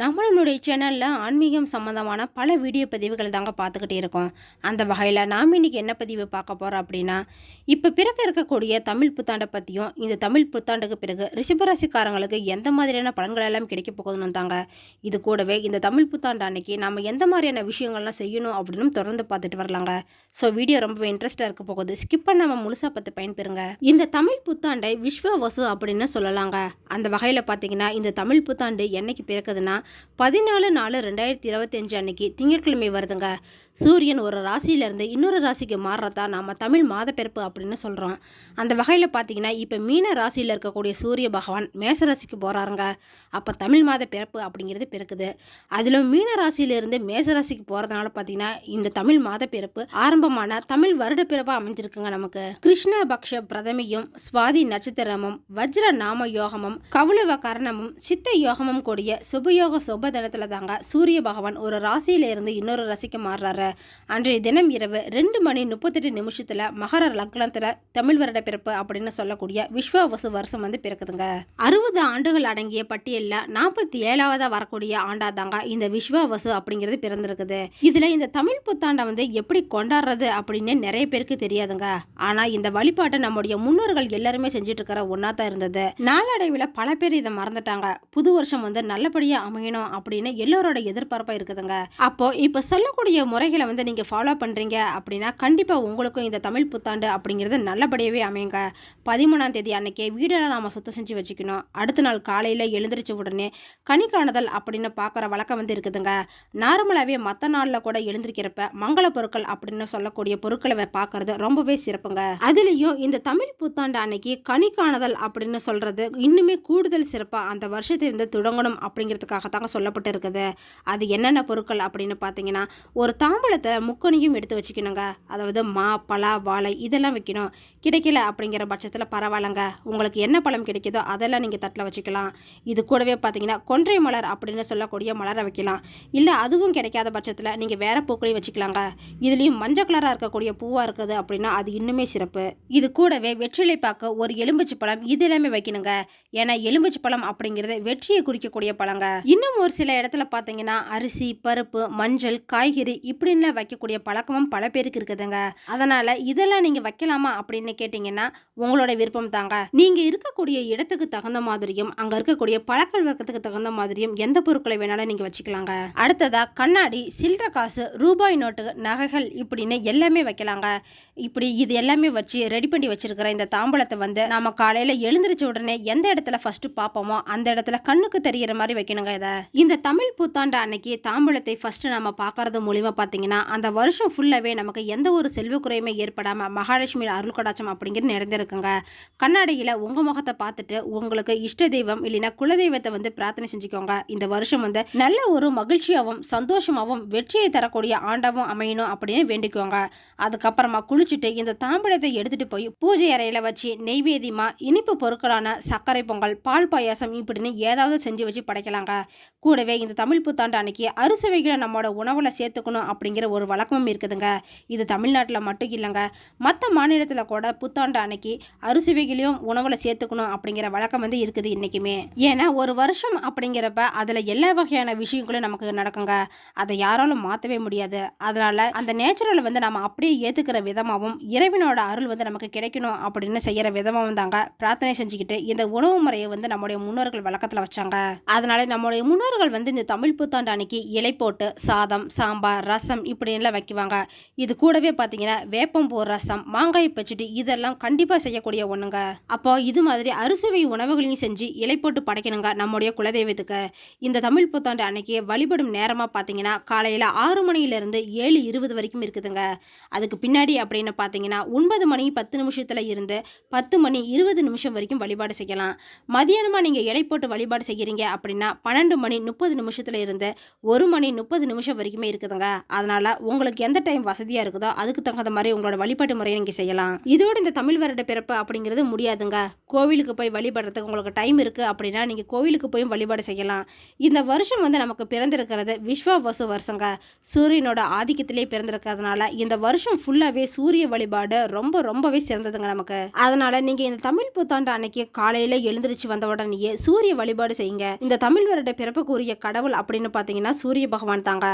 நம்மளுடைய சேனலில் ஆன்மீகம் சம்மந்தமான பல வீடியோ பதிவுகள் தாங்க பார்த்துக்கிட்டே இருக்கோம். அந்த வகையில் நாம் இன்றைக்கி என்ன பதிவு பார்க்க போகிறோம் அப்படின்னா இப்போ பிறக்க இருக்கக்கூடிய தமிழ் புத்தாண்டை பற்றியும் இந்த தமிழ் புத்தாண்டுக்கு பிறகு ரிஷபராசிக்காரங்களுக்கு எந்த மாதிரியான பலன்கள் எல்லாம் கிடைக்க போகுதுன்னு தாங்க. இது கூடவே இந்த தமிழ் புத்தாண்டு அன்னைக்கு நம்ம எந்த மாதிரியான விஷயங்கள்லாம் செய்யணும் அப்படின்னு தொடர்ந்து பார்த்துட்டு வரலாங்க. ஸோ வீடியோ ரொம்பவே இன்ட்ரெஸ்ட்டாக இருக்க போகுது. ஸ்கிப் பண்ணாமல் முழுசாக பார்த்து பயன்பெறுங்க. இந்த தமிழ் புத்தாண்டை விஸ்வ வசு அப்படின்னு சொல்லலாங்க. அந்த வகையில் பார்த்தீங்கன்னா இந்த தமிழ் புத்தாண்டு என்னைக்கு பிறக்குதுன்னா பதினாலு நாலு ரெண்டாயிரத்தி இருபத்தஞ்சு அன்னைக்கு திங்கட்கிழமை வருதுங்க. சூரியன் ஒரு ராசியிலேருந்து இன்னொரு ராசிக்கு மாறுறதா நாம் தமிழ் மாதப்பிறப்பு அப்படின்னு சொல்கிறோம் அந்த வகையில் பார்த்தீங்கன்னா இப்போ மீன ராசியில் இருக்கக்கூடிய சூரிய பகவான் மேச ராசிக்கு போகிறாருங்க அப்போ தமிழ் மாத பிறப்பு அப்படிங்கிறது பிறக்குது. அதிலும் மீன ராசியிலிருந்து மேச ராசிக்கு போகிறதுனால பார்த்தீங்கன்னா இந்த தமிழ் மாத பிறப்பு ஆரம்பமான தமிழ் வருட பிறப்பாக அமைஞ்சிருக்குங்க நமக்கு. கிருஷ்ணபக்ஷ பிரதமையும் பிரதமியும் சுவாதி நட்சத்திரமும் வஜ்ர நாம யோகமும் கவுளவ கரணமும் சித்த யோகமும் கூடிய சுபயோக சுப தினத்தில் தாங்க சூரிய பகவான் ஒரு ராசியில இருந்து இன்னொரு ராசிக்கு மாறுறாரு. அன்றைய தினம் இரவு ரெண்டு மணி முப்பத்தெட்டு நிமிஷத்தில் மகர லக்னத்தில் தமிழ் வருட பிறப்பு அப்படின்னு சொல்லக்கூடிய விஸ்வாவசு வருஷம் வந்து பிறக்குதுங்க. அறுபது ஆண்டுகள் அடங்கிய பட்டியலில் நாற்பத்தி ஏழாவதா வரக்கூடிய ஆண்டா தாங்க இந்த விஸ்வாவசு அப்படிங்கிறது பிறந்திருக்குது. இதில் இந்த தமிழ் புத்தாண்டை வந்து எப்படி கொண்டாடுறது அப்படின்னு நிறைய பேருக்கு தெரியாதுங்க. ஆனால் இந்த வழிபாட்டை நம்முடைய முன்னோர்கள் எல்லாருமே செஞ்சுட்டு இருக்கிற ஒன்றா தான் இருந்தது. நாளடைவில் பல பேர் இதை மறந்துட்டாங்க. புது வருஷம் வந்து நல்லபடியாக அமையணும் அப்படின்னு எல்லோரோட எதிர்பார்ப்பாக இருக்குதுங்க. அப்போ இப்போ சொல்லக்கூடிய முறை முறைகளை வந்து நீங்கள் ஃபாலோ பண்ணுறீங்க அப்படின்னா கண்டிப்பாக உங்களுக்கும் இந்த தமிழ் புத்தாண்டு அப்படிங்கிறது நல்லபடியாகவே அமையுங்க. பதிமூணாம் தேதி அன்னைக்கே வீடெல்லாம் நாம் சுத்தம் செஞ்சு வச்சுக்கணும். அடுத்த நாள் காலையில் எழுந்திரிச்ச உடனே கனி காணுதல் அப்படின்னு பார்க்குற வழக்கம் வந்து இருக்குதுங்க. நார்மலாகவே மற்ற நாளில் கூட எழுந்திருக்கிறப்ப மங்கள பொருட்கள் அப்படின்னு சொல்லக்கூடிய பொருட்களை பார்க்குறது பார்க்கறது ரொம்பவே சிறப்புங்க. அதுலேயும் இந்த தமிழ் புத்தாண்டு அன்னைக்கு கனி காணுதல் அப்படின்னு சொல்கிறது இன்னுமே கூடுதல் சிறப்பாக அந்த வருஷத்தை வந்து தொடங்கணும் அப்படிங்கிறதுக்காக தாங்க சொல்லப்பட்டு இருக்குது அது என்னென்ன பொருட்கள் அப்படின்னு பார்த்தீங்கன்னா ஒரு தாம்பழத்தை முக்கணியும் எடுத்து வச்சுக்கணுங்க. அதாவது மா பலா வாழை இதெல்லாம் வைக்கணும். கிடைக்கல அப்படிங்கிற பட்சத்தில் பரவாயில்லங்க. உங்களுக்கு என்ன பழம் கிடைக்குதோ அதெல்லாம் நீங்கள் தட்டில் வச்சுக்கலாம். இது கூடவே பார்த்தீங்கன்னா கொன்றை மலர் அப்படின்னு சொல்லக்கூடிய மலரை வைக்கலாம். இல்லை அதுவும் கிடைக்காத பட்சத்தில் நீங்கள் வேறு பூக்களையும் வச்சுக்கலாங்க. இதுலேயும் மஞ்சள் கலராக இருக்கக்கூடிய பூவாக இருக்குது அப்படின்னா அது இன்னுமே சிறப்பு. இது கூடவே வெற்றிலை பார்க்க ஒரு எலும்பிச்சு பழம் இது எல்லாமே வைக்கணுங்க. ஏன்னா எலும்பிச்சு பழம் அப்படிங்கிறது வெற்றியை குறிக்கக்கூடிய பழங்க. இன்னும் ஒரு சில இடத்துல பார்த்தீங்கன்னா அரிசி பருப்பு மஞ்சள் காய்கறி இப்படி ஆன்லைனில் வைக்கக்கூடிய பழக்கமும் பல பேருக்கு இருக்குதுங்க. அதனால் இதெல்லாம் நீங்கள் வைக்கலாமா அப்படின்னு கேட்டிங்கன்னா உங்களோட விருப்பம் தாங்க. நீங்கள் இருக்கக்கூடிய இடத்துக்கு தகுந்த மாதிரியும் அங்கே இருக்கக்கூடிய பழக்க வழக்கத்துக்கு தகுந்த மாதிரியும் எந்த பொருட்களை வேணாலும் நீங்கள் வச்சுக்கலாங்க. அடுத்ததாக கண்ணாடி சில்லற காசு ரூபாய் நோட்டு நகைகள் இப்படின்னு எல்லாமே வைக்கலாங்க. இப்படி இது எல்லாமே வச்சு ரெடி பண்ணி வச்சிருக்கிற இந்த தாம்பழத்தை வந்து நம்ம காலையில் எழுந்திரிச்ச உடனே எந்த இடத்துல ஃபஸ்ட்டு பார்ப்போமோ அந்த இடத்துல கண்ணுக்கு தெரிகிற மாதிரி வைக்கணுங்க இதை. இந்த தமிழ் புத்தாண்டு அன்னைக்கு தாம்பழத்தை ஃபஸ்ட்டு நம்ம பார்க்கறது மூலிமா பார்த்தீங்கன்னா அந்த வருஷம் ஃபுல்லாகவே நமக்கு எந்த ஒரு செல்வ குறையுமே ஏற்படாமல் மகாலட்சுமி அருள் கடாச்சம் அப்படிங்கிறது நிறைந்திருக்குங்க. கண்ணாடியில் உங்கள் முகத்தை பார்த்துட்டு உங்களுக்கு இஷ்ட தெய்வம் இல்லைன்னா குலதெய்வத்தை வந்து பிரார்த்தனை செஞ்சுக்கோங்க. இந்த வருஷம் வந்து நல்ல ஒரு மகிழ்ச்சியாகவும் சந்தோஷமாகவும் வெற்றியை தரக்கூடிய ஆண்டாவும் அமையணும் அப்படின்னு வேண்டிக்கோங்க. அதுக்கப்புறமா குளிச்சுட்டு இந்த தாம்பழத்தை எடுத்துகிட்டு போய் பூஜை அறையில் வச்சு நெய்வேதியமாக இனிப்பு பொருட்களான சர்க்கரை பொங்கல் பால் பாயாசம் இப்படின்னு ஏதாவது செஞ்சு வச்சு படைக்கலாங்க. கூடவே இந்த தமிழ் புத்தாண்டு அன்னைக்கு அறுசுவைகளை நம்மளோட உணவில் சேர்த்துக்கணும் அப்படிங்கிற ஒரு வழக்கமும் இருக்குதுங்க. இது தமிழ்நாட்டில் மட்டும் இல்லைங்க. மற்ற மாநிலத்தில் கூட புத்தாண்டு அன்னைக்கு அறுசுவைகளையும் உணவில் சேர்த்துக்கணும் அப்படிங்கிற வழக்கம் வந்து இருக்குது இன்றைக்குமே ஏன்னா ஒரு வருஷம் அப்படிங்கிறப்ப அதில் எல்லா வகையான விஷயங்களும் நமக்கு நடக்குங்க. அதை யாராலும் மாற்றவே முடியாது. அதனால் அந்த நேச்சுரலை வந்து நம்ம அப்படியே ஏற்றுக்கிற விதமாகவும் இறைவனோட அருள் வந்து நமக்கு கிடைக்கணும் அப்படின்னு செய்கிற விதமாகவும் தாங்க பிரார்த்தனை செஞ்சுக்கிட்டு இந்த உணவு முறையை வந்து நம்முடைய முன்னோர்கள் வழக்கத்தில் வச்சாங்க. அதனால நம்முடைய முன்னோர்கள் வந்து இந்த தமிழ் புத்தாண்டு அன்னைக்கு இலை போட்டு சாதம் சாம்பார் ரசம் இப்படின்லாம் வைக்குவாங்க. இது கூடவே பார்த்தீங்கன்னா வேப்பம்பூ ரசம் மாங்காய் பச்சடி இதெல்லாம் கண்டிப்பாக செய்யக்கூடிய ஒன்றுங்க அப்போ இது மாதிரி அறுசுவை உணவுகளையும் செஞ்சு இலை போட்டு படைக்கணுங்க நம்முடைய குலதெய்வத்துக்கு. இந்த தமிழ் புத்தாண்டு அன்னைக்கு வழிபடும் நேரமாக பார்த்தீங்கன்னா காலையில் ஆறு மணியிலிருந்து ஏழு இருபது வரைக்கும் இருக்குதுங்க. அதுக்கு பின்னாடி அப்படின்னு பார்த்தீங்கன்னா ஒன்பது மணி பத்து நிமிஷத்தில் இருந்து பத்து மணி இருபது நிமிஷம் வரைக்கும் வழிபாடு செய்யலாம். மதியானமாக நீங்கள் இலை போட்டு வழிபாடு செய்கிறீங்க அப்படின்னா பன்னெண்டு மணி முப்பது நிமிஷத்தில் இருந்து ஒரு மணி முப்பது நிமிஷம் வரைக்குமே இருக்குதுங்க. அதனால் அதனால் உங்களுக்கு எந்த டைம் வசதியாக இருக்குதோ அதுக்கு தகுந்த மாதிரி உங்களோட வழிபாட்டு முறையை நீங்கள் செய்யலாம். இதோடு இந்த தமிழ் வருட பிறப்பு அப்படிங்கிறது முடியாதுங்க. கோவிலுக்கு போய் வழிபடுறதுக்கு உங்களுக்கு டைம் இருக்குது அப்படின்னா நீங்கள் கோவிலுக்கு போய் வழிபாடு செய்யலாம். இந்த வருஷம் வந்து நமக்கு பிறந்திருக்கிறது விஸ்வ வசு வருஷங்க. சூரியனோட ஆதிக்கத்திலே பிறந்திருக்கிறதுனால இந்த வருஷம் ஃபுல்லாகவே சூரிய வழிபாடு ரொம்ப ரொம்பவே சிறந்ததுங்க நமக்கு. அதனால் நீங்கள் இந்த தமிழ் புத்தாண்டு அன்னைக்கு காலையில் எழுந்திருச்சு வந்த உடனேயே சூரிய வழிபாடு செய்யுங்க. இந்த தமிழ் வருட பிறப்புக்குரிய கடவுள் அப்படின்னு பார்த்தீங்கன்னா சூரிய பகவான் தாங்க.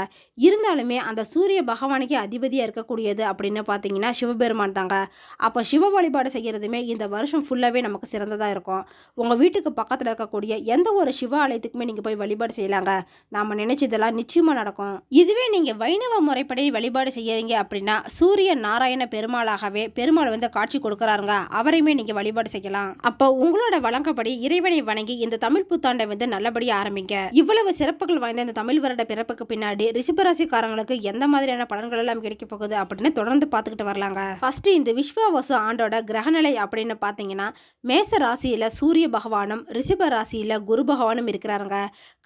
இருந்தாலுமே அந்த சூரிய பகவானுக்கு அதிபதியாக இருக்கக்கூடியது அப்படின்னு பார்த்தீங்கன்னா சிவபெருமான் தாங்க. அப்போ சிவ வழிபாடு செய்கிறதுமே இந்த வருஷம் ஃபுல்லாகவே நமக்கு சிறந்ததாக இருக்கும். உங்கள் வீட்டுக்கு பக்கத்தில் இருக்கக்கூடிய எந்த ஒரு சிவ ஆலயத்துக்குமே நீங்கள் போய் வழிபாடு செய்யலாங்க. நாம் நினைச்சதெல்லாம் நிச்சயமாக நடக்கும். இதுவே நீங்கள் வைணவ முறைப்படி வழிபாடு செய்யறீங்க அப்படின்னா சூரிய நாராயண பெருமாளாகவே பெருமாள் வந்து காட்சி கொடுக்குறாருங்க. அவரையுமே நீங்கள் வழிபாடு செய்யலாம். அப்போ உங்களோட வழங்கப்படி இறைவனை வணங்கி இந்த தமிழ் புத்தாண்டை வந்து நல்லபடியாக ஆரம்பிங்க. இவ்வளவு சிறப்புகள் வாய்ந்த இந்த தமிழ் வருட பிறப்புக்கு பின்னாடி ரிஷபராசிக்காரங்களுக்கு எந்த மாதிரியான பலன்கள் எல்லாம் கிடைக்க போகுது அப்படின்னு தொடர்ந்து பார்த்துக்கிட்டு வரலாங்க. ஃபர்ஸ்ட் இந்த விஸ்வாவசு ஆண்டோட கிரகநிலை அப்படின்னு பார்த்தீங்கன்னா மேச ராசியில் சூரிய பகவானும் ரிஷப ராசியில் குரு பகவானும் இருக்கிறாருங்க.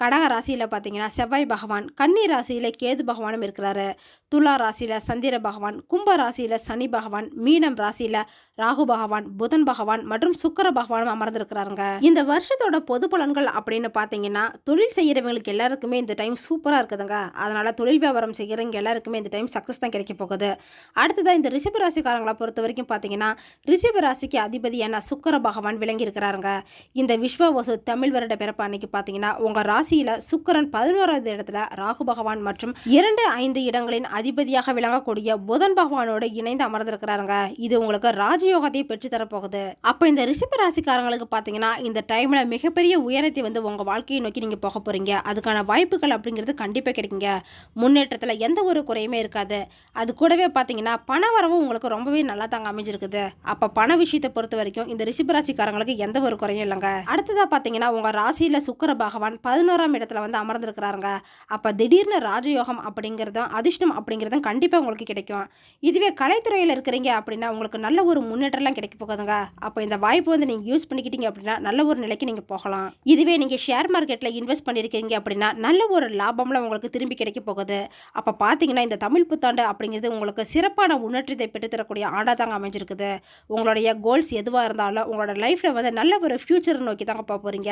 கடக ராசியில் பார்த்தீங்கன்னா செவ்வாய் பகவான் கன்னி ராசியில் கேது பகவானும் இருக்கிறாரு. துலா ராசியில் சந்திர பகவான் கும்ப ராசியில் சனி பகவான் மீனம் ராசியில் ராகு பகவான் புதன் பகவான் மற்றும் சுக்கர பகவானும் அமர்ந்திருக்கிறாருங்க. இந்த வருஷத்தோட பொது பலன்கள் அப்படின்னு பார்த்தீங்கன்னா தொழில் செய்கிறவங்களுக்கு எல்லாருக்குமே இந்த டைம் சூப்பராக இருக்குதுங்க. அதனால் தொழில் வியாபாரம் செய்கிறவங்க எல்லாருக்குமே இந்த டைம் சக்ஸஸ் தான் கிடைக்க போகுது. அடுத்ததாக இந்த ரிஷப ராசிக்காரங்களை பொறுத்த வரைக்கும் பார்த்தீங்கன்னா ரிஷப ராசிக்கு அதிபதியான சுக்கர பகவான் விளங்கி இருக்கிறாருங்க. இந்த விஸ்வவசு தமிழ் வருட பிறப்பு அன்னைக்கு பார்த்தீங்கன்னா உங்கள் ராசியில் சுக்கரன் பதினோராவது இடத்துல ராகு பகவான் மற்றும் இரண்டு ஐந்து இடங்களின் அதிபதியாக விளங்கக்கூடிய புதன் பகவானோடு இணைந்து அமர்ந்திருக்கிறாருங்க. இது உங்களுக்கு ராஜயோகத்தை பெற்று தரப்போகுது அப்போ இந்த ரிஷப ராசிக்காரங்களுக்கு பார்த்தீங்கன்னா இந்த டைமில் மிகப்பெரிய உயரத்தை வந்து உங்கள் வாழ்க்கையை நோக்கி நீங்கள் போக போகிறீங்க அதுக்கான வாய்ப்புகள் அப்படிங்கிறது கண்டிப்பாக கிடைக்குங்க. முன்னேற்றத்தில் எந்த ஒரு குறையுமே இருக்காது. அது கூடவே பார்த்தீங்கன்னா பண வரவும் உங்களுக்கு ரொம்பவே நல்லா தாங்க அமைஞ்சிருக்குது. அப்போ பண விஷயத்தை பொறுத்த வரைக்கும் இந்த ரிஷபராசிக்காரங்களுக்கு எந்த ஒரு குறையும் இல்லைங்க. அடுத்ததாக பார்த்தீங்கன்னா உங்கள் ராசியில் சுக்கர பகவான் பதினோராம் இடத்துல வந்து அமர்ந்திருக்கிறாருங்க. அப்போ திடீர்னு ராஜயோகம் அப்படிங்கிறதும் அதிர்ஷ்டம் அப்படிங்கிறதும் கண்டிப்பாக உங்களுக்கு கிடைக்கும். இதுவே கலைத்துறையில் இருக்கிறீங்க அப்படின்னா உங்களுக்கு நல்ல ஒரு முன்னேற்றம்லாம் கிடைக்க போகுதுங்க. அப்போ இந்த வாய்ப்பு வந்து நீங்கள் யூஸ் பண்ணிக்கிட்டீங்க அப்படின்னா நல்ல ஒரு நிலைக்கு நீங்கள் போகலாம். இதுவே நீங்கள் ஷேர் மார்க்கெட்டில் இன்வெஸ்ட் பண்ணியிருக்கீங்க அப்படின்னா நல்ல ஒரு லாபம்லாம் உங்களுக்கு திரும்பி கிடைக்க போகுது. அப்போ பார்த்தீங்கன்னா இந்த தமிழ் புத்தாண்டு அப்படிங்கிறது உங்களுக்கு சிறப்பான முன்னேற்றத்தை பெற்றுத்தரக்கூடிய ஆண்டாக தாங்க அமைஞ்சிருக்குது. உங்களுடைய கோல்ஸ் எதுவாக இருந்தாலும் உங்களோட லைஃப்பில் வந்து நல்ல ஒரு ஃப்யூச்சர் நோக்கி தாங்க போக போகிறீங்க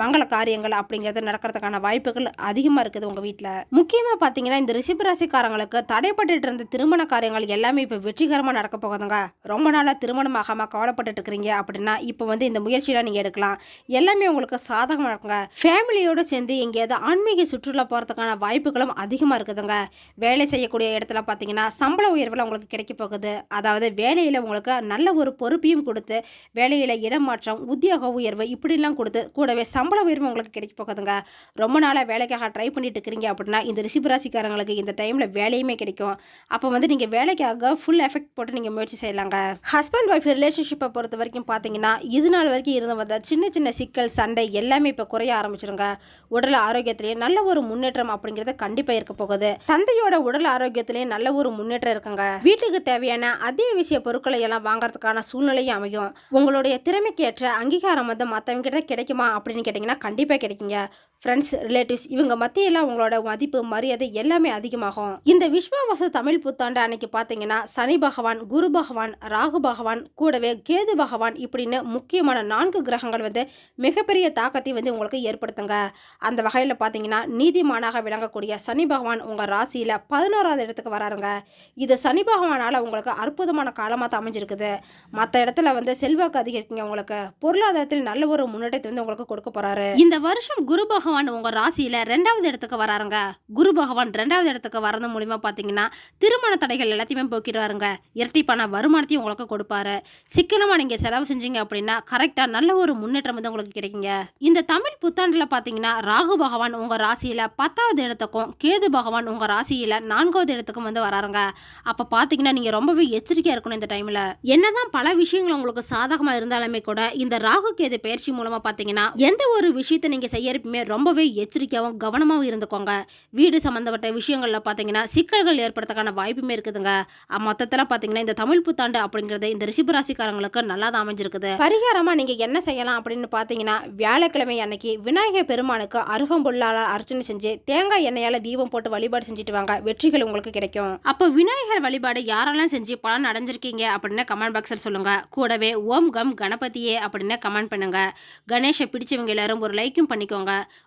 மங்கள காரியங்கள் அப்படிங்கிறது நடக்கிறதுக்கான வாய்ப்புகள் அதிகமாக இருக்குது உங்கள் வீட்டில் முக்கியமாக பார்த்தீங்கன்னா இந்த ரிஷபராசிக்காரங்களுக்கு தடைப்பட்டு இருந்த திருமண காரியங்கள் எல்லாமே இப்போ வெற்றிகரமாக நடக்க போகுதுங்க. ரொம்ப நாளாக திருமணம் ஆகாமல் கவலைப்பட்டுட்டு இருக்கிறீங்க அப்படின்னா இப்போ வந்து இந்த முயற்சியெலாம் நீங்கள் எடுக்கலாம். எல்லாமே உங்களுக்கு சாதகமாக இருக்குங்க. ஃபேமிலியோடு சேர்ந்து எங்கேயாவது ஆன்மீக சுற்றுலா போகிறதுக்கான வாய்ப்புகளும் அதிகமாக இருக்குதுங்க. வேலை செய்யக்கூடிய இடத்துல பார்த்தீங்கன்னா சம்பள உயர்வில் உங்களுக்கு கிடைக்க போகுது. அதாவது வேலையில் உங்களுக்கு நல்ல ஒரு பொறுப்பையும் கொடுத்து வேலையில் இடமாற்றம் உத்தியோக உயர்வு இப்படிலாம் கொடுத்து கூடவே சம்பள உயர்வு உங்களுக்கு கிடைக்க போகுதுங்க. ரொம்ப நாளாக வேலைக்காக ட்ரை பண்ணிட்டு இருக்கிறீங்க அப்படின்னா இந்த ரிஷிபராசிக்காரங்களுக்கு இந்த டைமில் வேலையுமே கிடைக்கும். அப்போ வந்து நீங்கள் வேலைக்காக ஃபுல் எஃபெக்ட் போட்டு நீங்கள் முயற்சி செய்யலாங்க. ஹஸ்பண்ட் ஒய்ஃப் ரிலேஷன்ஷிப்பை பொறுத்த வரைக்கும் பார்த்தீங்கன்னா இது நாள் வரைக்கும் இருந்து வந்த சின்ன சின்ன சிக்கல் சண்டை எல்லாமே இப்போ குறைய ஆரம்பிச்சிருங்க. உடல் ஆரோக்கியத்திலேயே நல்ல ஒரு முன்னேற்றம் அப்படிங்கிறது கண்டிப்பாக இருக்க போகுது. தந்தையோட உடல் ஆரோக்கியத்திலேயே நல்ல ஒரு முன்னேற்றம் இருக்குங்க. வீட்டுக்கு தேவையான அத்தியாவசிய பொருட்களை எல்லாம் வாங்குறதுக்கான சூழ்நிலையும் அமையும். உங்களுடைய திறமைக்கேற்ற அங்கீகாரம் வந்து மற்றவங்க கிட்ட கிடைக்குமா அப்படின்னு கேட்டிங்கன்னா கண்டிப்பாக கிடைக்குங்க. ஃப்ரெண்ட்ஸ் ரிலேட்டிவ்ஸ் இவங்க மத்தியெல்லாம் உங்களோட மதிப்பு மரியாதை எல்லாமே அதிகமாகும். இந்த விஸ்வாவாச தமிழ் புத்தாண்டு அன்னைக்கு பார்த்தீங்கன்னா சனி பகவான் குரு பகவான் ராகு பகவான் கூடவே கேது பகவான் இப்படின்னு முக்கியமான நான்கு கிரகங்கள் வந்து மிகப்பெரிய தாக்கத்தை வந்து உங்களுக்கு ஏற்படுத்துங்க. அந்த வகையில் பார்த்தீங்கன்னா நீதிமானாக விளங்கக்கூடிய சனி பகவான் உங்கள் ராசியில் பதினோராவது இடத்துக்கு வராருங்க. இது சனி பகவானால் உங்களுக்கு அற்புதமான காலமாக தான் அமைஞ்சிருக்குது. மற்ற இடத்துல வந்து செல்வாக்கு அதிகரிக்குங்க உங்களுக்கு. பொருளாதாரத்தில் நல்ல ஒரு முன்னேற்றத்தை வந்து உங்களுக்கு கொடுக்க போகிறாரு இந்த வருஷம் குரு பகவான் பண்ணு உங்கள் ராசியில் ரெண்டாவது இடத்துக்கு வராருங்க. குரு பகவான் ரெண்டாவது இடத்துக்கு வரது மூலிமா பார்த்தீங்கன்னா திருமண தடைகள் எல்லாத்தையுமே போக்கிடுவாருங்க. இரட்டிப்பான வருமானத்தையும் உங்களுக்கு கொடுப்பாரு. சிக்கனமாக நீங்கள் செலவு செஞ்சீங்க அப்படின்னா கரெக்டாக நல்ல ஒரு முன்னேற்றம் வந்து உங்களுக்கு கிடைக்குங்க. இந்த தமிழ் புத்தாண்டில் பார்த்தீங்கன்னா ராகு பகவான் உங்கள் ராசியில் பத்தாவது இடத்துக்கும் கேது பகவான் உங்கள் ராசியில் நான்காவது இடத்துக்கும் வந்து வராருங்க. அப்போ பார்த்தீங்கன்னா நீங்கள் ரொம்பவே எச்சரிக்கையாக இருக்கணும் இந்த டைமில் என்னதான் பல விஷயங்கள் உங்களுக்கு சாதகமாக இருந்தாலுமே கூட இந்த ராகு கேது பயிற்சி மூலமாக பார்த்தீங்கன்னா எந்த ஒரு விஷயத்தை நீங்கள் செய்யறப்பமே ரொம்பவே எச்சரிக்கையாகவும் கவனமாகவும் இருந்துக்கோங்க. வீடு சம்பந்தப்பட்ட விஷயங்கள்ல பாத்தீங்கன்னா சிக்கல்கள் ஏற்படுறதுக்கான வாய்ப்புமே இருக்குதுங்க. மொத்தத்துல பாத்தீங்கன்னா இந்த தமிழ் புத்தாண்டு அப்படிங்கிறது இந்த ரிஷிபராசிக்காரங்களுக்கு நல்லா தான் அமைஞ்சிருக்குது. பரிகாரமா நீங்க என்ன செய்யலாம் அப்படின்னு பாத்தீங்கன்னா வியாழக்கிழமை அன்னைக்கு விநாயகர் பெருமானுக்கு அருகம்புல்லால அர்ச்சனை செஞ்சு தேங்காய் எண்ணெயால தீபம் போட்டு வழிபாடு செஞ்சுட்டு வாங்க. வெற்றிகள் உங்களுக்கு கிடைக்கும். அப்போ விநாயகர் வழிபாடு யாரெல்லாம் செஞ்சு பலன் அடைஞ்சிருக்கீங்க அப்படின்னு கமெண்ட் பாக்ஸில் சொல்லுங்க. கூடவே ஓம் கம் கணபதியே அப்படின்னு கமெண்ட் பண்ணுங்க. கணேஷை பிடிச்சவங்க எல்லாரும் ஒரு லைக்கும் பண்ணிக்கோங்க.